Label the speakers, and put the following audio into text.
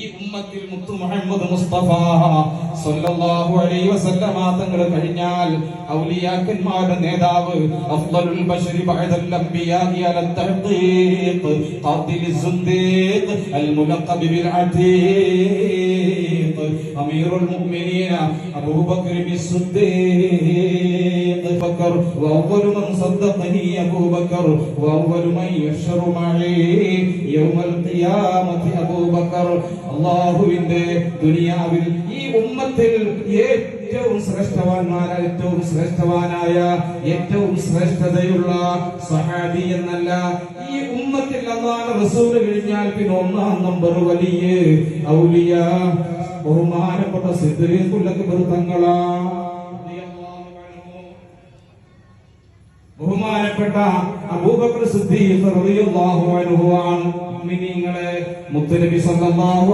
Speaker 1: ഈ ഉമ്മത്തിൽ മുത്തു മുഹമ്മദ് മുസ്തഫ സല്ലല്ലാഹു അലൈഹി വസല്ലമ തങ്ങൾ കഴിഞ്ഞാൽ ഔലിയാക്കന്മാരുടെ നേതാവ് അഫ്ളലുൽ ബശരി ബഅദൽ അംബിയാ അല തഹ്ദീഖ് ഖാതിൽ സുന്ദീഖ് അൽ മുലഖബ് ബിൽ അതീഖ് അമീറുൽ മുഅ്മിനീന അബൂബക്കർ ബിസ് بكر وأول من صدقني أبو بكر وأول من يحشر معي يوم القيامة أبو بكر അള്ളാഹുവിന്റെ ദുനിയാവിൽ ഈ ഉമ്മത്തിൽ ഏറ്റവും ശ്രേഷ്ഠവാന്മാരായ ഏറ്റവും ശ്രേഷ്ഠവാനായ ഏറ്റവും ശ്രേഷ്ഠതയുള്ള സഹാബി എന്നല്ല ഈ ഉമ്മത്തിൽ അള്ളാഹ് റസൂൽ കഴിഞ്ഞാൽ പിന്നെ ഒന്നാം നമ്പർ വലിയ ഔലിയ ബഹുമാനപ്പെട്ട സിദ്ദീഖുൽ തങ്ങളാ ബഹുമാനപ്പെട്ട അബൂബക്കർ സിദ്ദീഖ് റളിയല്ലാഹു അൻഹു ആണ്. മുഅ്മിനീങ്ങളെ മുത്തനബി സല്ലല്ലാഹു